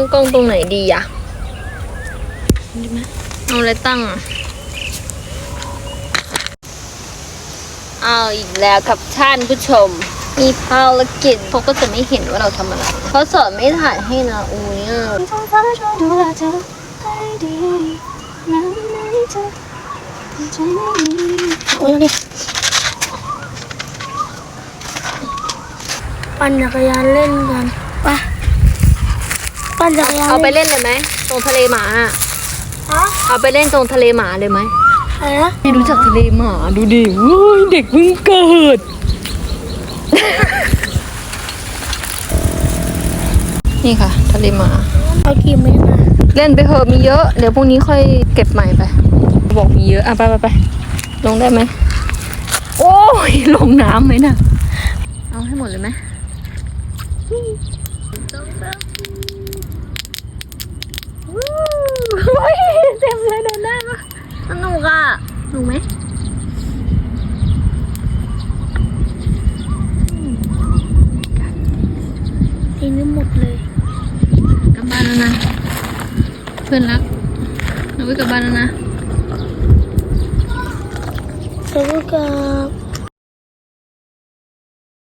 ตั้งกล้องตรงไหนดีอะดีไหมเอาอะไรตั้งอะเอาอีกแล้วครับท่านผู้ชม มีภารกิจเขาก็จะไม่เห็นว่าเราทำอะไรเขาสอนไม่ถ่ายให้นะอุ้ยอะท้องฟ้าช่วยดูแลเธอให้ดีนะไม่เธอใจไม่ดีโอ้ยนี่ปั่นจักรยานเล่นกันไป ปั่นจักรยานเอาไปเล่นเลยไหมตรงทะเลหมาอะฮะเอาไปเล่นตรงทะเลหมาเลยไหมอะไรนะไม่รู้จักทะเลหมาดูดิว้ยเด็กเพิ่งเกิด นี่ค่ะ ทะเลหมา เอากี่เมตรนะเล่นไปเถอะมีเยอะ เดี๋ยวพรุ่งนี้ค่อยเก็บใหม่ไป บอกมีเยอะ อะไปไปไปลงได้ไหม โอ้ย ลงน้ำไหมน่ะ เอาให้หมดเลยไหมวู้ยเต็มเลยเดินได้ปะสนุกอ่ ถูกไหมทีนี้หมดเลยกลับบ้านแล้วนะ เพื่อนรักเราไปกลับบ้านแล้วนะสวัสดีครับ